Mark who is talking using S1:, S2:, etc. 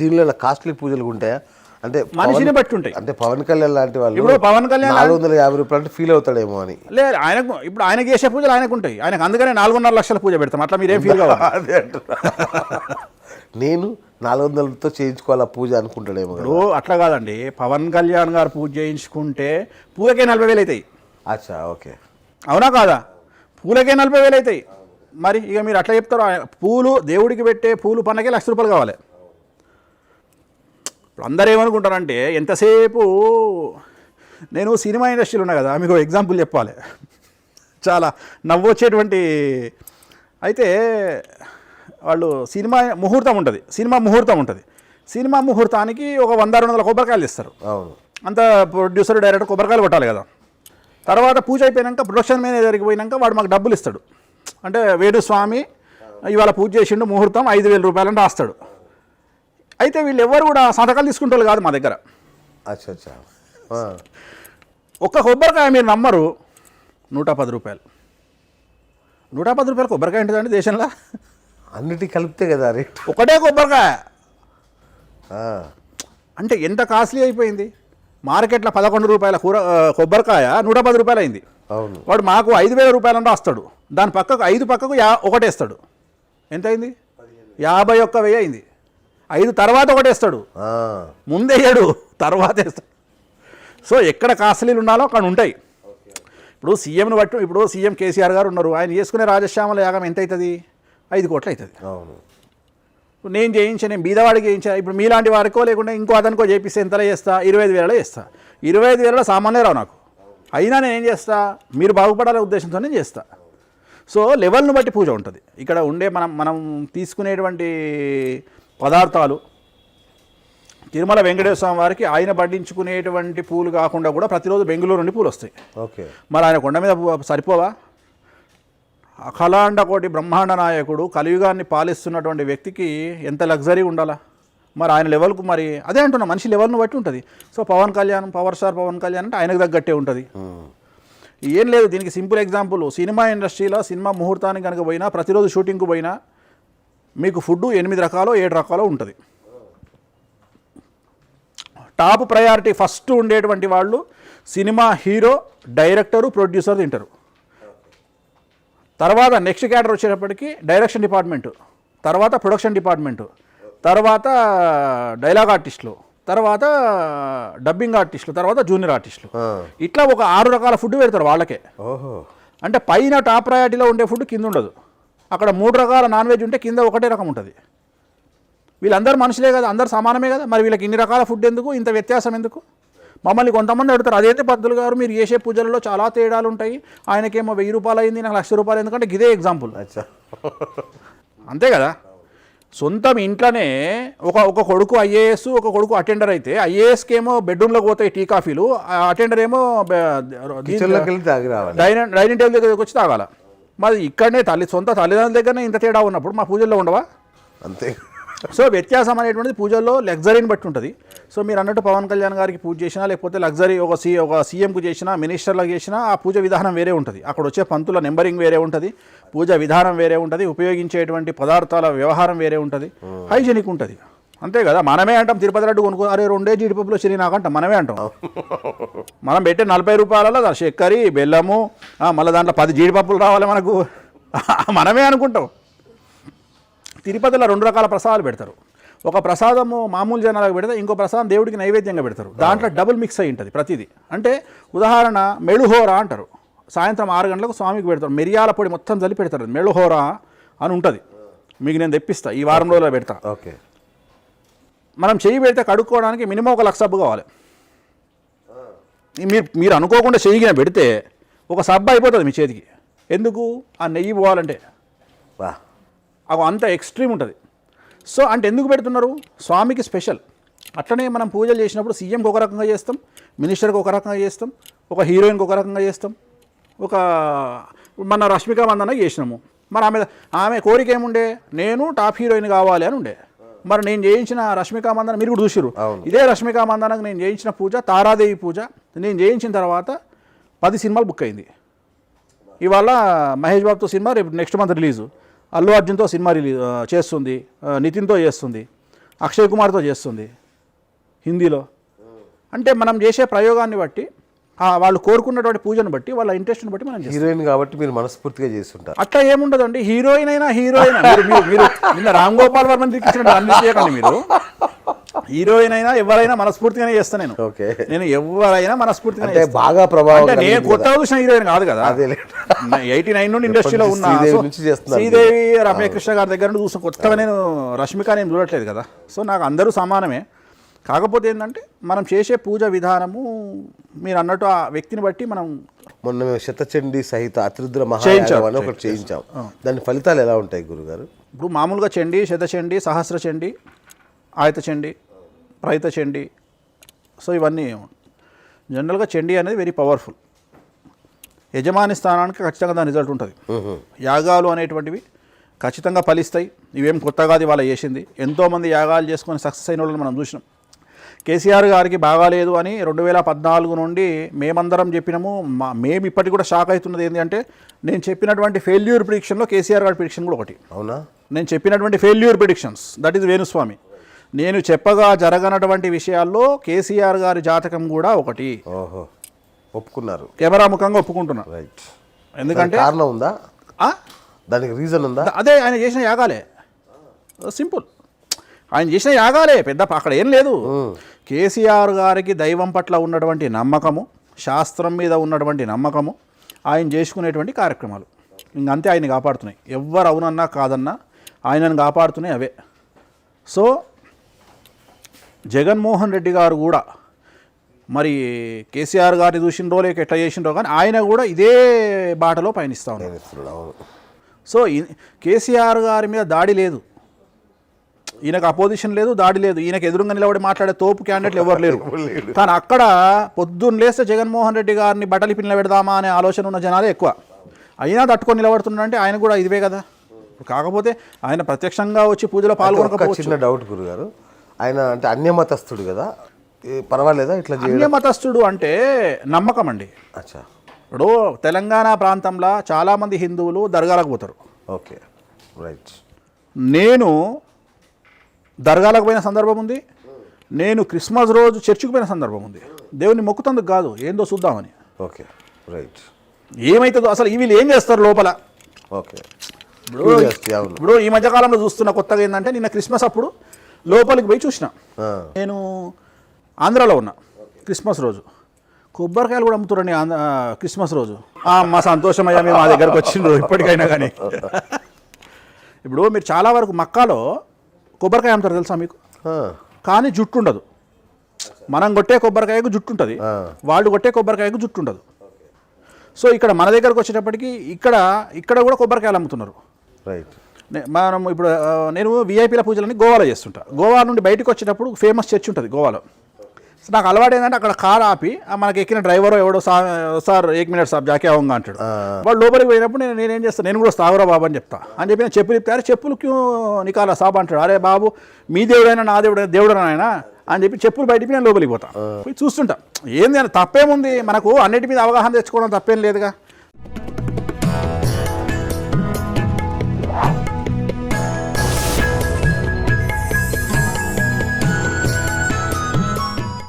S1: దీనిలో కాస్ట్లీ పూజలు ఉంటాయా అంటే
S2: మనిషిని బట్టి ఉంటాయి
S1: అంటే పవన్ కళ్యాణ్ లాంటి వాళ్ళు
S2: ఇప్పుడు పవన్ కళ్యాణ్
S1: నాలుగు వందల యాభై రూపాయలు అంటే ఫీల్ అవుతాడేమో అని.
S2: లేదు ఆయనకు ఇప్పుడు ఆయనకి చేసే పూజలు ఆయనకు ఉంటాయి ఆయనకు అందుకనే నాలుగున్నర లక్షల పూజ పెడతాం. అట్లా మీరేం ఫీల్ కావాలి?
S1: నేను నాలుగు వందలతో చేయించుకోవాలి పూజ అనుకుంటాడేమో
S2: ఇప్పుడు అట్లా కాదండి. పవన్ కళ్యాణ్ గారు పూజ చేయించుకుంటే పూలకే నలభై వేలు అవుతాయి.
S1: అచ్చా ఓకే.
S2: అవునా కాదా? పూలకే నలభై వేలు అవుతాయి. మరి ఇక మీరు అట్లా చెప్తారు ఆయన- పూలు దేవుడికి పెట్టే పూలు పన్నకే లక్ష రూపాయలు కావాలి. ఇప్పుడు అందరూ ఏమనుకుంటారంటే ఎంతసేపు నేను సినిమా ఇండస్ట్రీలో ఉన్నా కదా మీకు ఎగ్జాంపుల్ చెప్పాలి. చాలా నవ్వొచ్చేటువంటి అయితే వాళ్ళు సినిమా ముహూర్తం ఉంటుంది సినిమా ముహూర్తం ఉంటుంది. సినిమా ముహూర్తానికి ఒక వంద రెండు వందల కొబ్బరికాయలు ఇస్తారు. అంత ప్రొడ్యూసర్ డైరెక్టర్ కొబ్బరికాయలు కొట్టాలి కదా. తర్వాత పూజ అయిపోయినాక ప్రొడక్షన్ మేనేజర్కి పోయినాక వాడు మాకు డబ్బులు ఇస్తాడు. అంటే వేణుస్వామి ఇవాళ పూజ చేసిండు ముహూర్తం ఐదు వేల రూపాయలని రాస్తాడు. అయితే వీళ్ళు ఎవరు కూడా సంతకాలు తీసుకుంటారు కాదు మా దగ్గర.
S1: అచ్చా.
S2: ఒక్క కొబ్బరికాయ మీరు నమ్మరు నూట పది రూపాయలు. నూట పది రూపాయలు కొబ్బరికాయ ఉంటుందండి దేశంలో?
S1: అన్నిటి కలిపితే కదా రేట్.
S2: ఒకటే కొబ్బరికాయ. అంటే ఎంత కాస్ట్లీ అయిపోయింది? మార్కెట్లో పదకొండు రూపాయల కూర కొబ్బరికాయ నూట పది రూపాయలు అయింది.
S1: అవును.
S2: వాడు మాకు ఐదు వేల రూపాయలని రాస్తాడు దాని పక్కకు ఐదు పక్కకు యా ఒకటేస్తాడు. ఎంత అయింది? యాభై ఒక్క వెయ్యి అయింది. ఐదు తర్వాత ఒకటేస్తాడు. ముందేయడు తర్వాత వేస్తాడు. సో ఎక్కడ కాస్ట్లీలు ఉండాలో అక్కడ ఉంటాయి. ఇప్పుడు సీఎంను బట్టి ఇప్పుడు సీఎం కేసీఆర్ గారు ఉన్నారు. ఆయన చేసుకునే రాజశ్యామల యాగం ఎంత అవుతుంది ఐదు కోట్లు అవుతుంది నేను చేయించా నేను బీదవాడికి చేయించా ఇప్పుడు మీలాంటి వాడికో లేకుండా ఇంకో అతనికో చేపిస్తే ఎంతలో చేస్తా? ఇరవై ఐదు వేలలో చేస్తా. ఇరవై ఐదు వేలలో సామాన్లే రావు నాకు. అయినా నేను ఏం చేస్తా? మీరు బాగుపడాలనే ఉద్దేశంతో నేను చేస్తా. సో లెవెల్ను బట్టి పూజ ఉంటుంది. ఇక్కడ ఉండే మనం మనం తీసుకునేటువంటి పదార్థాలు. తిరుమల వెంకటేశ్వర స్వామి వారికి ఆయన పండించుకునేటువంటి పూలు కాకుండా కూడా ప్రతిరోజు బెంగళూరు నుండి పూలు వస్తాయి.
S1: ఓకే.
S2: మరి ఆయన కొండ మీద సరిపోవా? అఖలాండ కోటి బ్రహ్మాండ నాయకుడు కలియుగాన్ని పాలిస్తున్నటువంటి వ్యక్తికి ఎంత లగ్జరీ ఉండాలా? మరి ఆయన లెవెల్కు మరి అదే అంటున్నా మనిషి లెవెల్ను బట్టి ఉంటుంది. So Pawan Kalyan power star Pawan Kalyan అంటే ఆయనకు తగ్గట్టే ఉంటుంది. ఏం లేదు దీనికి సింపుల్ ఎగ్జాంపుల్. సినిమా ఇండస్ట్రీలో సినిమా ముహూర్తానికి కనుక పోయినా ప్రతిరోజు షూటింగ్కు పోయినా మీకు ఫుడ్ ఎనిమిది రకాలు ఏడు రకాలు ఉంటుంది. టాప్ ప్రయారిటీ ఫస్ట్ ఉండేటువంటి వాళ్ళు సినిమా హీరో డైరెక్టరు ప్రొడ్యూసర్ తింటారు. తర్వాత నెక్స్ట్ క్యాడర్ వచ్చేటప్పటికి డైరెక్షన్ డిపార్ట్మెంటు తర్వాత ప్రొడక్షన్ డిపార్ట్మెంటు తర్వాత డైలాగ్ ఆర్టిస్టులు తర్వాత డబ్బింగ్ ఆర్టిస్టులు తర్వాత జూనియర్ ఆర్టిస్టులు. ఇట్లా ఒక ఆరు రకాల ఫుడ్ పెడతారు వాళ్ళకే.
S1: ఓహో.
S2: అంటే పైన టాప్ ప్రయారిటీలో ఉండే ఫుడ్ కింద ఉండదు. అక్కడ మూడు రకాల నాన్ వెజ్ ఉంటే కింద ఒకటే రకం ఉంటుంది. వీళ్ళందరూ మనుషులే కదా అందరు సమానమే కదా? మరి వీళ్ళకి ఇన్ని రకాల ఫుడ్ ఎందుకు? ఇంత వ్యత్యాసం ఎందుకు? మమ్మల్ని కొంతమంది అడుగుతారు అదైతే పద్ధతులు గారు? మీరు చేసే పూజలలో చాలా తేడాలు ఉంటాయి. ఆయనకేమో వెయ్యి రూపాయలు అయింది నాకు లక్ష రూపాయలు ఎందుకంటే ఇదే ఎగ్జాంపుల్
S1: అచ్చా.
S2: అంతే కదా? సొంతం ఇంట్లోనే ఒక ఒక కొడుకు ఐఏఎస్ ఒక కొడుకు అటెండర్ అయితే ఐఏఎస్కి ఏమో బెడ్రూమ్లోకి పోతాయి టీ కాఫీలు అటెండర్ ఏమో డైనింగ్ డైనింగ్ టేబుల్ దగ్గరకు వచ్చి తాగాల. మరి ఇక్కడనే తల్లి సొంత తల్లిదండ్రుల దగ్గరనే ఇంత తేడా ఉన్నప్పుడు మా పూజల్లో ఉండవా?
S1: అంతే.
S2: సో వ్యత్యాసం అనేటువంటిది పూజల్లో లగ్జరీని బట్టి ఉంటుంది. సో మీరు అన్నట్టు పవన్ కళ్యాణ్ గారికి పూజ చేసినా లేకపోతే లగ్జరీ ఒక సీ ఒక సీఎంకు చేసినా మినిస్టర్లకు చేసినా ఆ పూజ విధానం వేరే ఉంటుంది. అక్కడ వచ్చే పంతుల నెంబరింగ్ వేరే ఉంటుంది. పూజ విధానం వేరే ఉంటుంది. ఉపయోగించేటువంటి పదార్థాల వ్యవహారం వేరే ఉంటుంది. హైజెనిక్ ఉంటుంది. అంతే కదా మనమే అంటాం తిరుపతి లడ్డు కొనుక్కో అరే రెండే జీడిపప్పులో శని నాకంటాం మనమే అంటాం. మనం పెట్టే నలభై రూపాయలలో చక్కెర బెల్లము మళ్ళీ దాంట్లో పది జీడిపప్పులు రావాలి మనకు. మనమే అనుకుంటాం. తిరుపతిలో రెండు రకాల ప్రసాదాలు పెడతారు. ఒక ప్రసాదము మామూలు జనాలకు పెడితే ఇంకో ప్రసాదం దేవుడికి నైవేద్యంగా పెడతారు. దాంట్లో డబుల్ మిక్స్ అయి ఉంటుంది ప్రతిదీ. అంటే ఉదాహరణ మెళుహోర అంటారు. సాయంత్రం ఆరు గంటలకు స్వామికి పెడతారు. మిరియాల పొడి మొత్తం చల్లి పెడతారు. మెళుహోర అని ఉంటుంది. మీకు నేను తెప్పిస్తా. ఈ వారం రోజుల్లో పెడతా.
S1: ఓకే.
S2: మనం చెయ్యి పెడితే కడుక్కోవడానికి మినిమం ఒక లక్ష సబ్బు కావాలి. మీరు మీరు అనుకోకుండా చెయ్యిగిన పెడితే ఒక సబ్బు అయిపోతుంది మీ చేతికి. ఎందుకు? ఆ నెయ్యి పోవాలంటే.
S1: వా.
S2: అగో అంత ఎక్స్ట్రీమ్ ఉంటుంది. సో అంటే ఎందుకు పెడుతున్నారు? స్వామికి స్పెషల్. అట్లనే మనం పూజలు చేసినప్పుడు సీఎంకి ఒక రకంగా చేస్తాం మినిస్టర్కి ఒక రకంగా చేస్తాం ఒక హీరోయిన్కి ఒక రకంగా చేస్తాం ఒక మన రష్మిక మందన చేసినాము. మరి ఆమె ఆమె కోరిక ఏముండే? నేను టాప్ హీరోయిన్ కావాలి అని ఉండే. మరి నేను చేయించిన రష్మిక మందన మీరు కూడా చూసిరు. ఇదే రష్మిక మందనకు నేను చేయించిన పూజ తారాదేవి పూజ నేను చేయించిన తర్వాత పది సినిమాలు బుక్ అయింది. ఇవాళ మహేష్ బాబుతో సినిమా రేపు నెక్స్ట్ మంత్ రిలీజు అల్లు అర్జున్తో సినిమా రిలీజ్ చేస్తుంది. నితిన్తో చేస్తుంది. అక్షయ్ కుమార్తో చేస్తుంది. హిందీలో. అంటే మనం చేసే ప్రయోగాన్ని బట్టి వాళ్ళు కోరుకున్నటువంటి పూజను బట్టి వాళ్ళ ఇంట్రెస్ట్ని బట్టి మనం
S1: హీరోయిన్ కాబట్టి మీరు మనస్ఫూర్తిగా చేస్తుంటారు.
S2: అట్లా ఏముండదండి. హీరోయిన్. అయినా హీరోయిన్ మీరు నిన్న రామ్ గోపాల్ వర్మని అన్ని చేయకండి మీరు. హీరోయిన్ అయినా ఎవరైనా మనస్ఫూర్తిగానే చేస్తా నేను.
S1: ఓకే.
S2: నేను ఎవరైనా మనస్ఫూర్తిగా
S1: అంటే బాగా ప్రభావం
S2: నేను కొత్తగా చూసిన హీరోయిన్ కాదు కదా. ఎయిటీ నైన్ నుండి ఇండస్ట్రీలో ఉన్నా.
S1: శ్రీదేవి
S2: రమ్యకృష్ణ గారి దగ్గర నుండి చూసిన కొత్తగా నేను రష్మిక నేను చూడట్లేదు కదా. సో నాకు అందరూ సమానమే. కాకపోతే ఏంటంటే మనం చేసే పూజ విధానము మీరు అన్నట్టు ఆ వ్యక్తిని బట్టి మనం
S1: మొన్న మేము శతచండి సహిత అతిరుద్ర మహాయాగం అని ఒకటి చేయించాం. దాని ఫలితాలు ఎలా ఉంటాయి గురుగారు?
S2: ఇప్పుడు మామూలుగా చండి శతచండి సహస్ర చండి ఆయత చండి ప్రైత చండి సో ఇవన్నీ జనరల్గా చండి అనేది వెరీ పవర్ఫుల్. యజమాని స్థానానికి ఖచ్చితంగా దాని రిజల్ట్ ఉంటుంది. యాగాలు అనేటువంటివి ఖచ్చితంగా ఫలిస్తాయి. ఇవేం కొత్తగా అది వాళ్ళ చేసింది. ఎంతోమంది యాగాలు చేసుకొని సక్సెస్ అయిన వాళ్ళని మనం చూసినాం. కేసీఆర్ గారికి బాగాలేదు అని రెండు వేల పద్నాలుగు నుండి మేమందరం చెప్పినాము. మా మేము ఇప్పటికి కూడా షాక్ అవుతున్నది ఏంటి అంటే నేను చెప్పినటువంటి ఫెయిల్యూర్ ప్రిడిక్షన్లో కేసీఆర్ గారి ప్రిడిక్షన్ కూడా ఒకటి.
S1: అవునా?
S2: నేను చెప్పినటువంటి failure predictions that is Venuswamy. నేను చెప్పగా జరగనటువంటి విషయాల్లో కేసీఆర్ గారి జాతకం కూడా ఒకటి.
S1: ఓహో ఒప్పుకున్నారు.
S2: కెమెరా ముఖంగా ఒప్పుకుంటున్నా.
S1: రైట్
S2: ఎందుకంటే
S1: కారణం ఉందా? దానికి రీజన్ ఉందా?
S2: అదే ఆయన చేసిన యాగాలే. సింపుల్. ఆయన చేసిన యాగాలే పెద్ద అక్కడ ఏం లేదు. కేసీఆర్ గారికి దైవం పట్ల ఉన్నటువంటి నమ్మకము శాస్త్రం మీద ఉన్నటువంటి నమ్మకము ఆయన చేసుకునేటువంటి కార్యక్రమాలు. ఇంకంతే ఆయన కాపాడుతున్నాయి. ఎవ్వరు అవునన్నా కాదన్నా ఆయనను కాపాడుతున్నాయి అవే. సో జగన్మోహన్ రెడ్డి గారు కూడా మరి కేసీఆర్ గారిని చూసిండ్రో లేక ఎట్లా చేసిండ్రో కానీ ఆయన కూడా ఇదే బాటలో పయనిస్తూ ఉన్నారు. సో కేసీఆర్ గారి మీద దాడి లేదు. ఈయనకు అపోజిషన్ లేదు దాడి లేదు. ఈయనకు ఎదురుగా నిలబడి మాట్లాడే తోపు క్యాండిడేట్లు ఎవరు లేరు. కానీ అక్కడ పొద్దున్న లేస్తే జగన్మోహన్ రెడ్డి గారిని బట్టలు పిల్ల పెడదామా అనే ఆలోచన ఉన్న జనాలే ఎక్కువ. అయినా తట్టుకొని నిలబడుతున్నాడంటే ఆయన కూడా ఇదివే కదా. కాకపోతే ఆయన ప్రత్యక్షంగా వచ్చి పూజలో
S1: ఒక
S2: పాల్గొనకపోవచ్చు.
S1: చిన్న డౌట్ గురుగారు. ఆయన అంటే అన్యమతస్థుడు కదా. పర్వాలేదా ఇట్లా
S2: అన్యమతస్థుడు అంటే నమ్మకం అండి.
S1: అచ్చా.
S2: ఇప్పుడు తెలంగాణ ప్రాంతంలో చాలామంది హిందువులు దర్గాలకు పోతారు.
S1: ఓకే. రైట్.
S2: నేను దర్గాలకు పోయిన సందర్భం ఉంది. నేను క్రిస్మస్ రోజు చర్చికి పోయిన సందర్భం ఉంది. దేవుని మొక్కుతందుకు కాదు ఏందో చూద్దామని.
S1: Okay right.
S2: ఏమైతుందో అసలు వీళ్ళు ఏం చేస్తారు లోపల?
S1: ఓకే.
S2: ఇప్పుడు ఈ మధ్యకాలంలో చూస్తున్న కొత్తగా ఏంటంటే నిన్న క్రిస్మస్ అప్పుడు లోపలికి పోయి చూసిన. నేను ఆంధ్రాలో ఉన్నా క్రిస్మస్ రోజు. కొబ్బరికాయలు కూడా అమ్ముతారండి ఆంధ్ర క్రిస్మస్ రోజు. మా సంతోషమయ్యా మేము మా దగ్గరకు వచ్చిండ్రు ఇప్పటికైనా కానీ. ఇప్పుడు మీరు చాలా వరకు మక్కాలో కొబ్బరికాయ అమ్ముతారు తెలుసా మీకు? కానీ జుట్టు ఉండదు. మనం కొట్టే కొబ్బరికాయకు జుట్టు ఉంటుంది. వాళ్ళు కొట్టే కొబ్బరికాయకు జుట్టు ఉండదు. సో ఇక్కడ మన దగ్గరకు వచ్చేటప్పటికి ఇక్కడ ఇక్కడ కూడా కొబ్బరికాయలు అమ్ముతున్నారు.
S1: రైట్
S2: మనం ఇప్పుడు నేను విఐపీల పూజలని గోవాలో చేస్తుంటా. గోవా నుండి బయటకు వచ్చేటప్పుడు ఫేమస్ చర్చ్ ఉంటుంది గోవాలో. సో నాకు అలవాటు ఏంటంటే అక్కడ కార్ ఆపి మనకి ఎక్కిన డ్రైవర్ ఎవడో సా సార్ ఏక్ మినిట్ సార్ జాకే అవంగా అంటాడు. వాడు లోపలికి పోయినప్పుడు నేను నేనేం చేస్తాను నేను కూడా స్థావరా బాబు అని చెప్తా. అని చెప్పి నేను చెప్పులు ఇప్పారు చెప్పులు క్యూ నికాలా సాబ్ అంటాడు. అరే బాబు మీ దేవుడైనా నా దేవుడు దేవుడు ఆయన? అని చెప్పి చెప్పులు బయటికి నేను లోపలికి పోతా. పోయి చూస్తుంటా. ఏంది అని తప్పేముంది? మనకు అన్నిటి మీద అవగాహన తెచ్చుకోవడం తప్పేం లేదుగా.